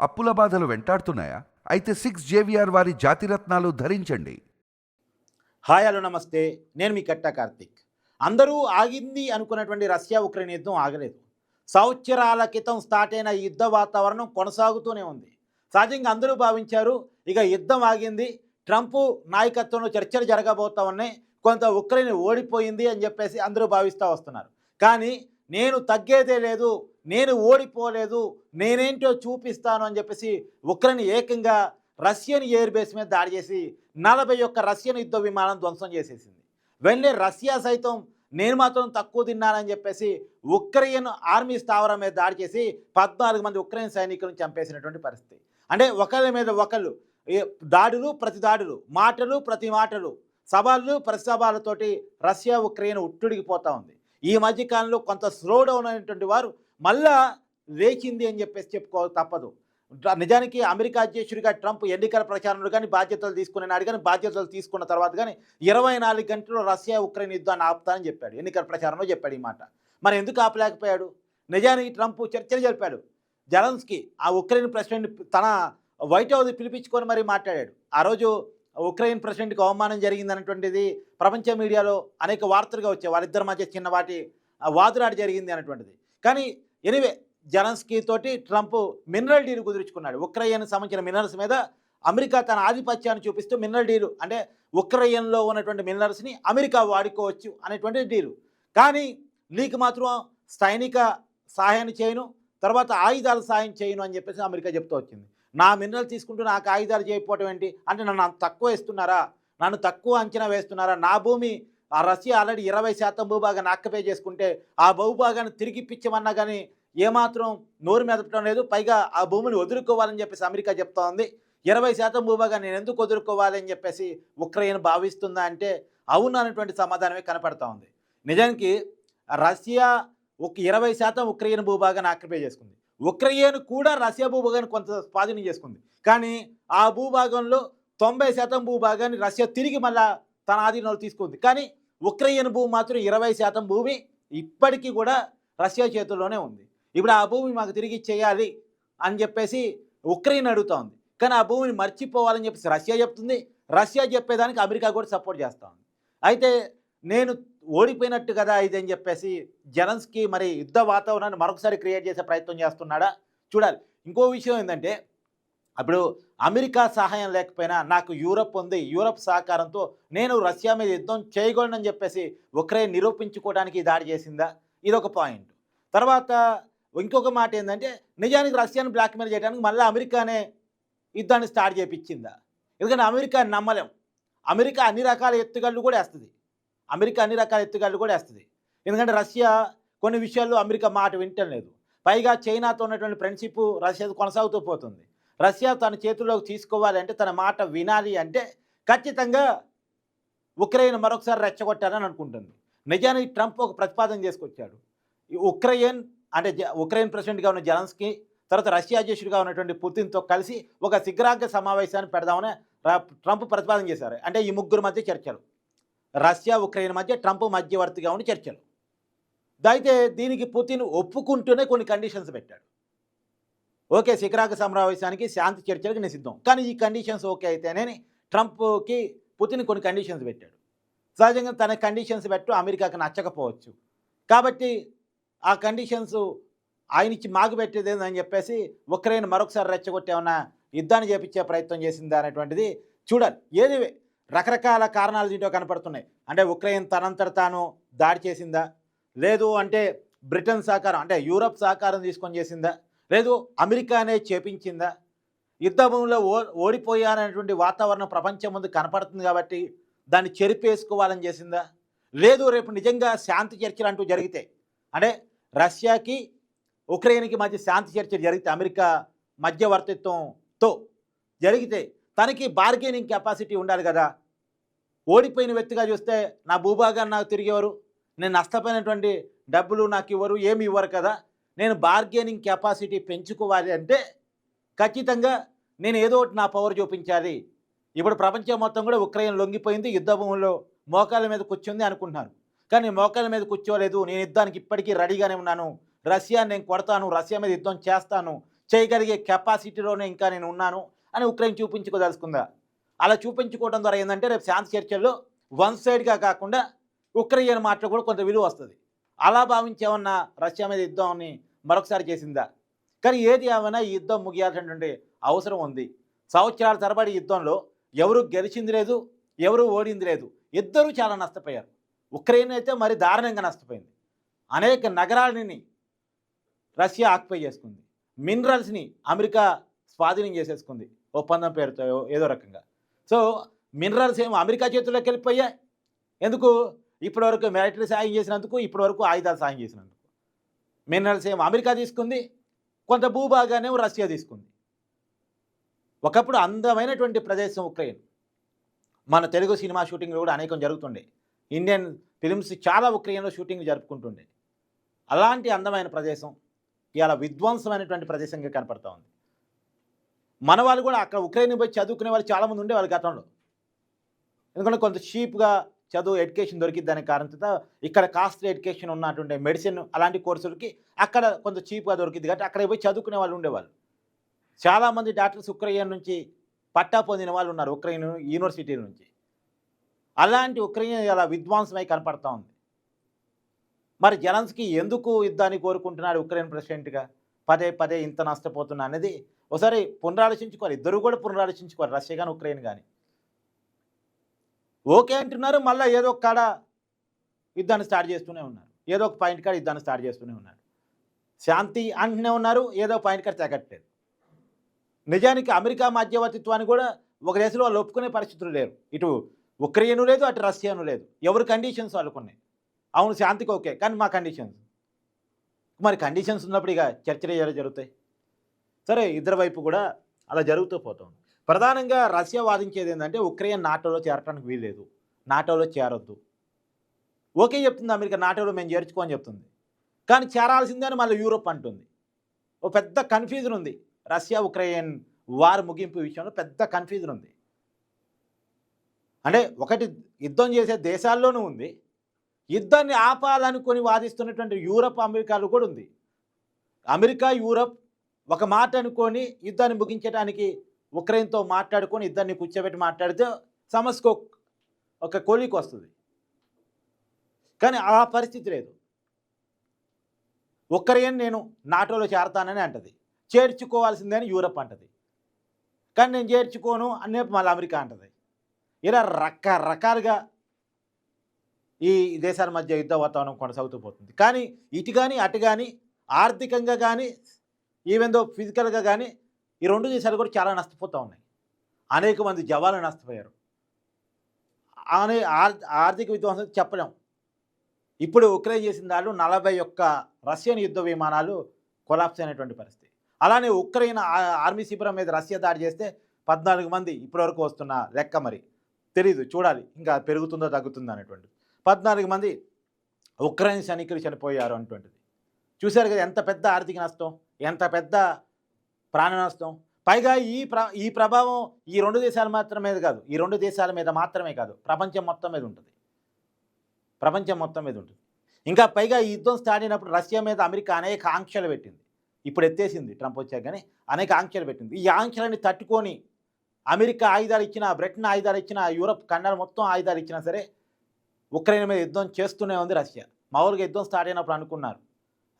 అప్పుల బాధలు వెంటాడుతున్నాయా? అయితే సిక్స్ జేవిఆర్ వారి జాతిరత్నాలు ధరించండి. హాయ్ హలో నమస్తే. నేను మీ కట్ట కార్తిక్. అందరూ ఆగింది అనుకున్నటువంటి రష్యా ఉక్రెయిన్ యుద్ధం ఆగలేదు. సంవత్సరాల క్రితం స్టార్ట్ అయిన యుద్ధ వాతావరణం కొనసాగుతూనే ఉంది. సహజంగా అందరూ భావించారు ఇక యుద్ధం ఆగింది ట్రంప్ నాయకత్వంలో చర్చలు జరగబోతా ఉన్నాయి కొంత ఉక్రెయిన్ ఓడిపోయింది అని చెప్పేసి అందరూ భావిస్తూ వస్తున్నారు. కానీ నేను తగ్గేదే లేదు నేను ఓడిపోలేదు నేనేంటో చూపిస్తాను అని చెప్పేసి ఉక్రెయిన్ ఏకంగా రష్యన్ ఎయిర్ బేస్ మీద దాడి చేసి నలభై ఒక్క రష్యన్ యుద్ధ విమానం ధ్వంసం చేసేసింది. వెళ్ళి రష్యా సైతం నేను మాత్రం తక్కువ తిన్నానని చెప్పేసి ఉక్రెయిన్ ఆర్మీ స్థావరం మీద దాడి చేసి పద్నాలుగు మంది ఉక్రెయిన్ సైనికులను చంపేసినటువంటి పరిస్థితి. అంటే ఒకరి మీద ఒకళ్ళు ఏ- దాడులు ప్రతి దాడులు మాటలు ప్రతి మాటలు సవాళ్ళు ప్రతి సవాళ్ళతోటి రష్యా ఉక్రెయిన్ ఉట్టుడిగిపోతూ ఉంది. ఈ మధ్యకాలంలో కొంత స్లో డౌన్ అయినటువంటి వారు మళ్ళా లేచింది అని చెప్పేసి చెప్పుకో తప్పదు. నిజానికి అమెరికా అధ్యక్షుడిగా ట్రంప్ ఎన్నికల ప్రచారంలో కానీ బాధ్యతలు తీసుకునే నాడు కానీ బాధ్యతలు తీసుకున్న తర్వాత కానీ ఇరవై నాలుగు గంటలు రష్యా ఉక్రెయిన్ యుద్ధాన్ని ఆపుతానని చెప్పాడు. ఎన్నికల ప్రచారంలో చెప్పాడు ఈ మాట. మరి ఎందుకు ఆపలేకపోయాడు? నిజానికి ట్రంప్ చర్చలు జరిపాడు. జలన్స్కి ఆ ఉక్రెయిన్ ప్రెసిడెంట్ తన వైట్ హౌస్ పిలిపించుకొని మరి మాట్లాడాడు. ఆ రోజు ఉక్రెయిన్ ప్రెసిడెంట్కి అవమానం జరిగింది ప్రపంచ మీడియాలో అనేక వార్తలుగా వచ్చాయి. వాళ్ళిద్దరి మధ్య చిన్నవాటి ఆ, వాదులాట జరిగింది అనేటువంటిది. కానీ ఎనివే జలన్స్కీ తోటి ట్రంప్ మినరల్ డీల్ కుదుర్చుకున్నాడు. ఉక్రెయిన్ సంబంధించిన మినరల్స్ మీద అమెరికా తన ఆధిపత్యాన్ని చూపిస్తూ మినరల్ డీలు అంటే ఉక్రెయిన్లో ఉన్నటువంటి మినరల్స్ని అమెరికా వాడుకోవచ్చు అనేటువంటి డీలు. కానీ నీకు మాత్రం సైనిక సహాయాన్ని చేయను తర్వాత ఆయుధాల సాయం చేయను అని చెప్పేసి అమెరికా చెప్తూ వచ్చింది. నా మినరల్ తీసుకుంటూ నాకు ఆయుధాలు చేయకపోవటం ఏంటి? అంటే నన్ను తక్కువ ఇస్తున్నారా? నన్ను తక్కువ అంచనా వేస్తున్నారా? నా భూమి ఆ రష్యా ఆల్రెడీ ఇరవై శాతం భూభాగాన్ని ఆక్యుపై చేసుకుంటే ఆ భూభాగాన్ని తిరిగి ఇప్పించమన్నా కానీ ఏమాత్రం నోరు మెదపడం లేదు. పైగా ఆ భూమిని వదులుకోవాలని చెప్పేసి అమెరికా చెప్తా ఉంది. ఇరవై శాతం భూభాగాన్ని నేను ఎందుకు వదులుకోవాలి అని చెప్పేసి ఉక్రెయిన్ భావిస్తుందా అంటే అవును అనేటువంటి సమాధానమే కనపడతా ఉంది. నిజానికి రష్యా ఒక ఇరవై శాతం ఉక్రెయిన్ భూభాగాన్ని ఆక్యుపై చేసుకుంది. ఉక్రెయిన్ కూడా రష్యా భూభాగాన్ని కొంత స్వాధీనం చేసుకుంది. కానీ ఆ భూభాగంలో తొంభై శాతం భూభాగాన్ని రష్యా తిరిగి మళ్ళా తన ఆధీనంలో తీసుకుంది. కానీ ఉక్రెయిన్ భూమి మాత్రం ఇరవై శాతం భూమి ఇప్పటికీ కూడా రష్యా చేతుల్లోనే ఉంది. ఇప్పుడు ఆ భూమి మాకు తిరిగి చేయాలి అని చెప్పేసి ఉక్రెయిన్ అడుగుతా ఉంది కానీ ఆ భూమిని మర్చిపోవాలని చెప్పేసి రష్యా చెప్తుంది. రష్యా చెప్పేదానికి అమెరికా కూడా సపోర్ట్ చేస్తూ ఉంది అయితే నేను ఓడిపోయినట్టు కదా ఇది అని చెప్పేసి జనన్స్కి మరి యుద్ధ వాతావరణాన్ని మరొకసారి క్రియేట్ చేసే ప్రయత్నం చేస్తున్నాడా? చూడాలి. ఇంకో విషయం ఏంటంటే అప్పుడు అమెరికా సహాయం లేకపోయినా నాకు యూరప్ ఉంది యూరప్ సహకారంతో నేను రష్యా మీద యుద్ధం చేయగలనని చెప్పేసి ఉక్రెయిన్ నిరూపించుకోవడానికి దాడి చేసిందా? ఇది ఒక పాయింట్. తర్వాత ఇంకొక మాట ఏంటంటే నిజానికి రష్యాను బ్లాక్మెయిల్ చేయడానికి మళ్ళీ అమెరికానే యుద్ధాన్ని స్టార్ట్ చేయించిందా ఎందుకంటే అమెరికా నమ్మలేం. అమెరికా అన్ని రకాల ఎత్తుగళ్ళు కూడా వేస్తుంది. అమెరికా అన్ని రకాల ఎత్తుగళ్ళు కూడా వేస్తుంది. ఎందుకంటే రష్యా కొన్ని విషయాల్లో అమెరికా మాట వింటం లేదు పైగా చైనాతో ఉన్నటువంటి ఫ్రెండ్షిప్ రష్యా కొనసాగుతూ పోతుంది. రష్యా తన చేతుల్లోకి తీసుకోవాలంటే తన మాట వినాలి అంటే ఖచ్చితంగా ఉక్రెయిన్ మరొకసారి రెచ్చగొట్టాలని అనుకుంటుంది. నిజానికి ట్రంప్ ఒక ప్రతిపాదన చేసుకొచ్చాడు. ఈ ఉక్రెయిన్ అంటే జ- ఉక్రెయిన్ ప్రెసిడెంట్గా ఉన్న జలన్స్కి తర్వాత రష్యా అధ్యక్షుడిగా ఉన్నటువంటి పుతిన్తో కలిసి ఒక శిఖరాగ్ర సమావేశాన్ని పెడదామని ట్రంప్ ప్రతిపాదన చేశారు. అంటే ఈ ముగ్గురు మధ్య చర్చలు. రష్యా ఉక్రెయిన్ మధ్య ట్రంప్ మధ్యవర్తిగా ఉండి చర్చలు. అయితే దీనికి పుతిన్ ఒప్పుకుంటూనే కొన్ని కండిషన్స్ పెట్టాడు. ఓకే శిఖరాగ్ర సమావేశానికి శాంతి చర్చలకు నేను సిద్ధం కానీ ఈ కండిషన్స్ ఓకే అయితేనే ట్రంప్కి పుతిన్ కొన్ని కండిషన్స్ పెట్టాడు. సహజంగా తన కండిషన్స్ పెట్టు అమెరికాకి నచ్చకపోవచ్చు. కాబట్టి ఆ కండిషన్స్ ఆయన ఇచ్చి మాకు పెట్టేది చెప్పేసి ఉక్రెయిన్ మరొకసారి రెచ్చగొట్టేమన్నా యుద్ధాన్ని చేపించే ప్రయత్నం చేసిందా అనేటువంటిది చూడాలి. ఏది రకరకాల కారణాలు దీంట్లో కనపడుతున్నాయి. అంటే ఉక్రెయిన్ తనంతట తాను దాడి చేసిందా? లేదు అంటే బ్రిటన్ సహకారం అంటే యూరప్ సహకారం తీసుకొని చేసిందా? లేదు అమెరికానే చేపించిందా? యుద్ధభూమిలో ఓ ఓడిపోయానటువంటి వాతావరణం ప్రపంచం ముందు కనపడుతుంది కాబట్టి దాన్ని చెరిపేసుకోవాలని చేసిందా? లేదు రేపు నిజంగా శాంతి చర్చలు అంటూ జరిగితే. అంటే రష్యాకి ఉక్రెయిన్కి మధ్య శాంతి చర్చలు జరిగితే అమెరికా మధ్యవర్తిత్వంతో జరిగితే తనకి బార్గెనింగ్ కెపాసిటీ ఉండాలి కదా. ఓడిపోయిన వ్యక్తిగా చూస్తే నా భూభాగాన్ని నాకు తిరిగేవారు నేను నష్టపోయినటువంటి డబ్బులు నాకు ఇవ్వరు ఏమి ఇవ్వరు కదా. నేను బార్గెనింగ్ కెపాసిటీ పెంచుకోవాలి అంటే ఖచ్చితంగా నేను ఏదో ఒకటి నా పవర్ చూపించాలి. ఇప్పుడు ప్రపంచం మొత్తం కూడా ఉక్రెయిన్ లొంగిపోయింది యుద్ధ భూముల్లో మోకాళ్ళ మీద కూర్చుంది అనుకుంటున్నారు కానీ మోకాళ్ళ మీద కూర్చోలేదు నేను యుద్ధానికి ఇప్పటికీ రెడీగానే ఉన్నాను. రష్యా నేను కొడతాను రష్యా మీద యుద్ధం చేస్తాను చేయగలిగే కెపాసిటీలోనే ఇంకా నేను ఉన్నాను అని ఉక్రెయిన్ చూపించుకోదలుచుకుందా? అలా చూపించుకోవడం ద్వారా ఏంటంటే రేపు శాంతి చర్చల్లో వన్ సైడ్గా కాకుండా ఉక్రెయిన్ మాటలు కూడా కొంత విలువ వస్తుంది. అలా భావించేమన్నా రష్యా మీద యుద్ధాన్ని మరొకసారి చేసిందా? కానీ ఏది ఏమైనా ఈ యుద్ధం ముగియాల్సినటువంటి అవసరం ఉంది. సంవత్సరాల తరబడి యుద్ధంలో ఎవరు గెలిచింది లేదు ఎవరు ఓడింది లేదు ఇద్దరూ చాలా నష్టపోయారు. ఉక్రెయిన్ అయితే మరి దారుణంగా నష్టపోయింది. అనేక నగరాలని రష్యా ఆక్యుపై చేసుకుంది. మినరల్స్ని అమెరికా స్వాధీనం చేసేసుకుంది. ఒప్పందం పేరుతో ఏదో రకంగా. సో మినరల్స్ ఏమో అమెరికా చేతుల్లోకి వెళ్ళిపోయాయి. ఎందుకు? ఇప్పటివరకు మిలిటరీ సాయం చేసినందుకు ఇప్పటివరకు ఆయుధాలు సాయం చేసినందుకు. మినరల్స్ ఏమో అమెరికా తీసుకుంది కొంత భూభాగానేమో రష్యా తీసుకుంది. ఒకప్పుడు అందమైనటువంటి ప్రదేశం ఉక్రెయిన్. మన తెలుగు సినిమా షూటింగ్లు కూడా అనేకం జరుగుతుండే. ఇండియన్ ఫిలిమ్స్ చాలా ఉక్రెయిన్లో షూటింగ్ జరుపుకుంటుండే. అలాంటి అందమైన ప్రదేశం ఇవాళ విధ్వంసమైనటువంటి ప్రదేశంగా కనపడతా ఉంది. మన వాళ్ళు కూడా అక్కడ ఉక్రెయిన్ పోయి చదువుకునే వాళ్ళు చాలామంది ఉండే వాళ్ళ గతంలో. ఎందుకంటే కొంత చీప్గా చదువు ఎడ్యుకేషన్ దొరికిద్దని కారణంతో ఇక్కడ కాస్ట్లీ ఎడ్యుకేషన్ ఉన్నటువంటి మెడిసిన్ అలాంటి కోర్సులకి అక్కడ కొంత చీప్గా దొరికింది కాబట్టి అక్కడ పోయి చదువుకునే వాళ్ళు ఉండేవాళ్ళు. చాలామంది డాక్టర్స్ ఉక్రెయిన్ నుంచి పట్టా పొందిన వాళ్ళు ఉన్నారు ఉక్రెయిన్ యూనివర్సిటీ నుంచి. అలాంటి ఉక్రెయిన్ అలా విధ్వంసమై కనపడతా ఉంది. మరి జలన్స్కి ఎందుకు యుద్ధాన్ని కోరుకుంటున్నాడు ఉక్రెయిన్ ప్రెసిడెంట్గా? పదే పదే ఇంత నష్టపోతున్నా అనేది ఒకసారి పునరాలోచించుకోవాలి. ఇద్దరు కూడా పునరాలోచించుకోవాలి రష్యా కానీ ఉక్రెయిన్ కానీ ఓకే అంటున్నారు మళ్ళీ ఏదో ఒక కాడ యుద్ధాన్ని స్టార్ట్ చేస్తూనే ఉన్నారు. ఏదో ఒక పాయింట్ కాడ యుద్ధాన్ని స్టార్ట్ చేస్తూనే ఉన్నారు. శాంతి అంటూనే ఉన్నారు ఏదో పాయింట్ కాడ తగ్గట్లేదు నిజానికి అమెరికా మధ్యవర్తిత్వాన్ని కూడా ఒక దేశంలో వాళ్ళు ఒప్పుకునే పరిస్థితులు లేరు. ఇటు ఉక్రెయిన్ లేదు అటు రష్యాను లేదు. ఎవరి కండిషన్స్ వాళ్ళకున్నాయి అవును శాంతికి ఓకే కానీ మా కండిషన్స్ మరి కండిషన్స్ ఉన్నప్పుడు ఇక చర్చలు జరుగుతాయి? సరే ఇద్దరు వైపు కూడా అలా జరుగుతూ పోతుంది ప్రధానంగా రష్యా వాదించేది ఏంటంటే ఉక్రెయిన్ నాటోలో చేరటానికి వీల్లేదు. నాటోలో చేరొద్దు. ఓకే చెప్తుంది అమెరికా నాటోలో మేము చేర్చుకోని చెప్తుంది. కానీ చేరాల్సిందే అని మళ్ళీ యూరోప్ అంటుంది. ఓ పెద్ద కన్ఫ్యూజన్ ఉంది. రష్యా ఉక్రెయిన్ వారు ముగింపు విషయంలో పెద్ద కన్ఫ్యూజన్ ఉంది. అంటే ఒకటి యుద్ధం చేసే దేశాల్లోనూ ఉంది. యుద్ధాన్ని ఆపాలనుకొని వాదిస్తున్నటువంటి యూరప్ అమెరికాలో కూడా ఉంది. అమెరికా యూరప్ ఒక మాట అనుకొని యుద్ధాన్ని ముగించడానికి ఉక్రెయిన్తో మాట్లాడుకొని ఇద్దరిని కూర్చోబెట్టి మాట్లాడితే సమస్యకు ఒక- కోలికి వస్తుంది. కానీ ఆ పరిస్థితి లేదు. ఉక్రెయిన్ నేను నాటోలో చేరతానని అంటది. చేర్చుకోవాల్సిందని యూరప్ అంటది. కానీ నేను చేర్చుకోను అనే మళ్ళీ అమెరికా అంటది. ఇలా రకరకాలుగా ఈ దేశాల మధ్య యుద్ధ వాతావరణం కొనసాగుతూ పోతుంది. కానీ ఇటు కానీ అటు కానీ ఆర్థికంగా కానీ ఈవెందో ఫిజికల్గా కానీ ఈ రెండు దేశాలు కూడా చాలా నష్టపోతూ ఉన్నాయి. అనేక మంది జవాన్లు నష్టపోయారు. అనే ఆర్- ఆర్థిక విధ్వంసం చెప్పలేం. ఇప్పుడు ఉక్రెయిన్ చేసిన దాళ్ళు నలభై ఒక్క రష్యన్ యుద్ధ విమానాలు కొలాప్స్ అయినటువంటి పరిస్థితి. అలానే ఉక్రెయిన్ ఆర్మీ శిబిరం మీద రష్యా దాడి చేస్తే పద్నాలుగు మంది ఇప్పటివరకు వస్తున్న లెక్క మరి. తెలీదు చూడాలి. ఇంకా పెరుగుతుందో తగ్గుతుందో అనేటువంటిది. పద్నాలుగు మంది ఉక్రెయిన్ సైనికులు చనిపోయారు అటువంటిది చూశారు కదా ఎంత పెద్ద ఆర్థిక నష్టం ఎంత పెద్ద ప్రాణ నష్టం పైగా ఈ ప్ర ఈ ప్రభావం ఈ రెండు దేశాల మాత్రమే కాదు. ఈ రెండు దేశాల మీద మాత్రమే కాదు. ప్రపంచం మొత్తం మీద ఉంటుంది. ప్రపంచం మొత్తం మీద ఉంటుంది. ఇంకా పైగా ఈ యుద్ధం స్టార్ట్ అయినప్పుడు రష్యా మీద అమెరికా అనేక ఆంక్షలు పెట్టింది. ఇప్పుడు ఎత్తేసింది ట్రంప్ వచ్చాక కానీ అనేక ఆంక్షలు పెట్టింది. ఈ ఆంక్షలని తట్టుకొని అమెరికా ఆయుధాలు ఇచ్చినా బ్రిటన్ ఆయుధాలు ఇచ్చినా యూరప్ ఖండాలు మొత్తం ఆయుధాలు ఇచ్చినా సరే ఉక్రెయిన్ మీద యుద్ధం చేస్తూనే ఉంది రష్యా. మామూలుగా యుద్ధం స్టార్ట్ అయినప్పుడు అనుకున్నారు.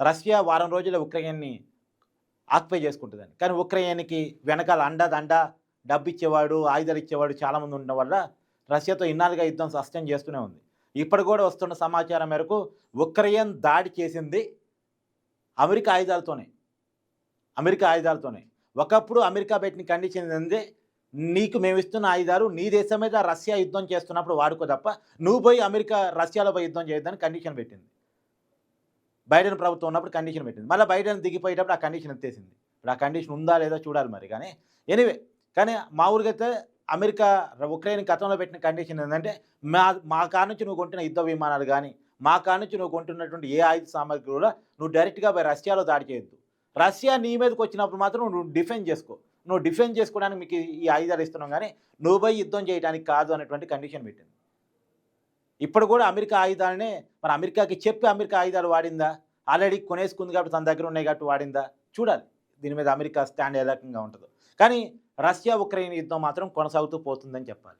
రష్యా వారం రోజుల్లో ఉక్రెయిన్ని ఆక్యుపై చేసుకుంటుందని. కానీ ఉక్రెయిన్కి వెనకాల అండ దండ డబ్బు ఇచ్చేవాడు ఆయుధాలు ఇచ్చేవాడు చాలామంది ఉండడం వల్ల రష్యాతో ఇన్నాళ్ళుగా యుద్ధం సస్టైన్ చేస్తూనే ఉంది. ఇప్పుడు కూడా వస్తున్న సమాచారం మేరకు ఉక్రెయిన్ దాడి చేసింది అమెరికా ఆయుధాలతోనే. అమెరికా ఆయుధాలతోనే. ఒకప్పుడు అమెరికా పెట్టిన కండిషన్ నీకు మేము ఇస్తున్న ఆయుధాలు నీ దేశం మీద రష్యా యుద్ధం చేస్తున్నప్పుడు వాడుకో తప్ప నువ్వు పోయి అమెరికా రష్యాలో పోయి యుద్ధం చేయొద్దని కండిషన్ పెట్టింది. బైడెన్ ప్రభుత్వం ఉన్నప్పుడు కండిషన్ పెట్టింది. మళ్ళీ బైడెన్ దిగిపోయేటప్పుడు ఆ కండిషన్ ఎత్తేసింది. ఇప్పుడు ఆ కండిషన్ ఉందా లేదా చూడాలి మరి కానీ ఎనీవే కానీ మా అయితే అమెరికా ఉక్రెయిన్ గతంలో పెట్టిన కండిషన్ ఏంటంటే మా మా కాడ నుంచి నువ్వు కొంటున్న యుద్ధ విమానాలు కానీ మా కాడ నుంచి నువ్వు కొంటున్నటువంటి ఏ ఆయుధ సామాగ్రి కూడా నువ్వు డైరెక్ట్గా పోయి రష్యాలో దాడి చేయొద్దు. రష్యా నీ మీదకి వచ్చినప్పుడు మాత్రం నువ్వు డిఫెండ్ చేసుకో. నువ్వు డిఫెండ్ చేసుకోవడానికి మీకు ఈ ఆయుధాలు ఇస్తున్నాం కానీ నువ్వు పోయి యుద్ధం చేయడానికి కాదు అనేటువంటి కండిషన్ పెట్టింది. ఇప్పుడు కూడా అమెరికా ఆయుధాలనే మరి అమెరికాకి చెప్పి అమెరికా ఆయుధాలు వాడిందా? ఆల్రెడీ కొనేసుకుంది కాబట్టి తన దగ్గర ఉన్నాయి కాబట్టి వాడిందా? చూడాలి. దీని మీద అమెరికా స్టాండ్ ఏ రకంగా ఉంటుందో. కానీ రష్యా ఉక్రెయిన్ యుద్ధం మాత్రం కొనసాగుతూ పోతుందని చెప్పాలి.